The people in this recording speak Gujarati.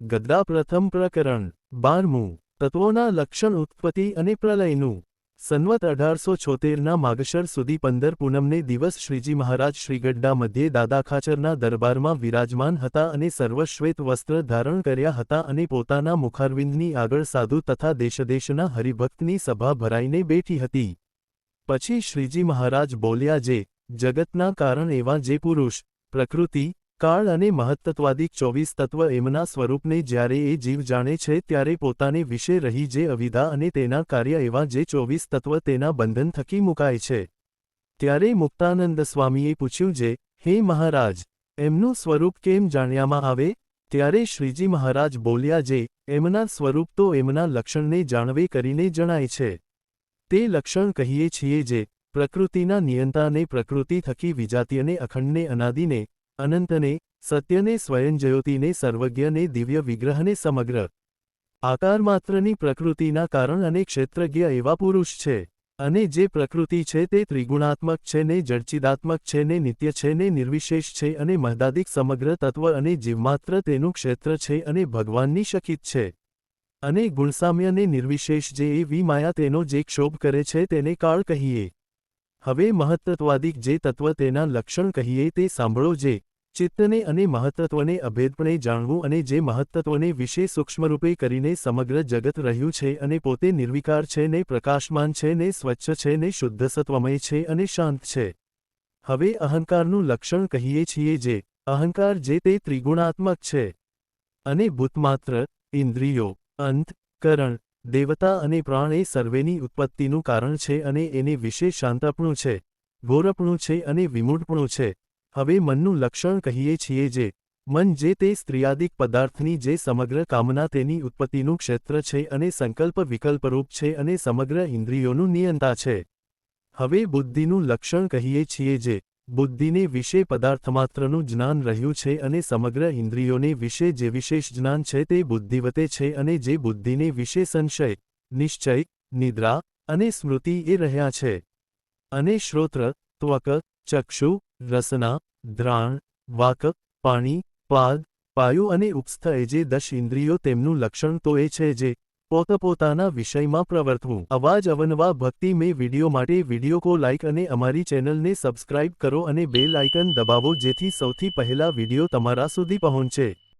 ગદ્દા પ્રથમ પ્રકરણ, બારમું, તત્વોના લક્ષણ ઉત્પત્તિ અને પ્રલયનું. સંવત અઢારસો છોતેરના માગશર સુધી પંદર પૂનમને દિવસ શ્રીજી મહારાજ શ્રીગડ્ડા મધ્યે દાદા ખાચરના દરબારમાં વિરાજમાન હતા અને સર્વશ્વેત વસ્ત્ર ધારણ કર્યા હતા અને પોતાના મુખારવિંદની આગળ સાધુ તથા દેશદેશના હરિભક્તની સભા ભરાઈને બેઠી હતી. પછી શ્રીજી મહારાજ બોલ્યા, જે જગતના કારણ એવા જે પુરુષ, પ્રકૃતિ કાળ અને મહત્તત્વાદિક ચોવીસ તત્વ એમના સ્વરૂપને જ્યારે એ જીવ જાણે છે ત્યારે પોતાને વિશે રહી જે અવિધા અને તેના કાર્ય એવા જે ચોવીસ તત્વ તેના બંધન થકી મુકાય છે. ત્યારે મુક્તાનંદ સ્વામીએ પૂછ્યું જે, હે મહારાજ, એમનું સ્વરૂપ કેમ જાણ્યામાં આવે? ત્યારે શ્રીજી મહારાજ બોલ્યા જે, એમના સ્વરૂપ તો એમના લક્ષણને જાણવે કરીને જણાય છે. તે લક્ષણ કહીએ છીએ જે, પ્રકૃતિના નિયંતાને પ્રકૃતિ થકી વિજાતીયને અખંડને અનાદિને અનંતને, સત્યને, સ્વયંજયોતિને, સર્વજ્ઞને, દિવ્ય વિગ્રહને સમગ્ર આકારમાત્રની પ્રકૃતિના કારણ અને ક્ષેત્રજ્ઞ એવા પુરુષ છે. અને જે પ્રકૃતિ છે તે ત્રિગુણાત્મક છે ને જડચિદાત્મક છે ને નિત્ય છે ને નિર્વિશેષ છે અને મહદાદિક સમગ્ર તત્વ અને જીવમાત્ર તેનું ક્ષેત્ર છે અને ભગવાનની શકિત છે. અને ગુણસામ્યને નિર્વિશેષ જે એ વિમાયા તેનો જે ક્ષોભ કરે છે તેને કાળ કહીએ. હવે મહત્તત્વાદિક જે તત્વ તેના લક્ષણ કહીએ તે સાંભળો જે ચિત્તને અને મહત્તત્વને અભેદપણે જાણવું અને જે મહત્તત્વને વિશે સૂક્ષ્મરૂપે કરીને સમગ્ર જગત રહ્યું છે અને પોતે નિર્વિકાર છે ને પ્રકાશમાન છે ને સ્વચ્છ છે ને શુદ્ધ સત્વમય છે અને શાંત છે. હવે અહંકારનું લક્ષણ કહીએ છીએ જે, અહંકાર જે તે ત્રિગુણાત્મક છે. અને ભૂતમાત્ર, ઇન્દ્રિયો, અંત, કરણ, દેવતા અને પ્રાણ એ સર્વેની ઉત્પત્તિનું કારણ છે અને એને વિશે શાંતપણું છે, ગોરપણું છે અને વિમૂઢપણું છે. હવે મનનું લક્ષણ કહીએ છીએ જે, મન જે તે સ્ત્રીયાદિક પદાર્થની જે સમગ્ર કામના તેની ઉત્પત્તિનું ક્ષેત્ર છે અને સંકલ્પ વિકલ્પરૂપ છે અને સમગ્ર ઇન્દ્રિયોનું નિયંતા છે. હવે બુદ્ધિનું લક્ષણ કહીએ છીએ જે, બુદ્ધિને વિશે પદાર્થમાત્રનું જ્ઞાન રહ્યું છે અને સમગ્ર ઇન્દ્રિયોને વિશે જે વિશેષ જ્ઞાન છે તે બુદ્ધિવતે છે અને જે બુદ્ધિને વિશે સંશય, નિશ્ચય, નિદ્રા અને સ્મૃતિ એ રહ્યા છે. અને શ્રોત્ર, ત્વક, ચક્ષુ રસના, દ્રાણ, વાક, પાણી, પાદ, પાયુ અને ઉપસ્થ એ જે દશ ઇન્દ્રિયો તેમનું લક્ષણ તો એ છે જે પોતપોતાના વિષયમાં પ્રવર્તવું. અવાજ અવનવા ભક્તિ મેં વિડિયો માટે વિડિયો કો લાઇક અને અમારી ચેનલને સબસ્ક્રાઇબ કરો અને બેલ આઇકન દબાવો જેથી સૌથી પહેલા વીડિયો તમારા સુધી પહોંચે.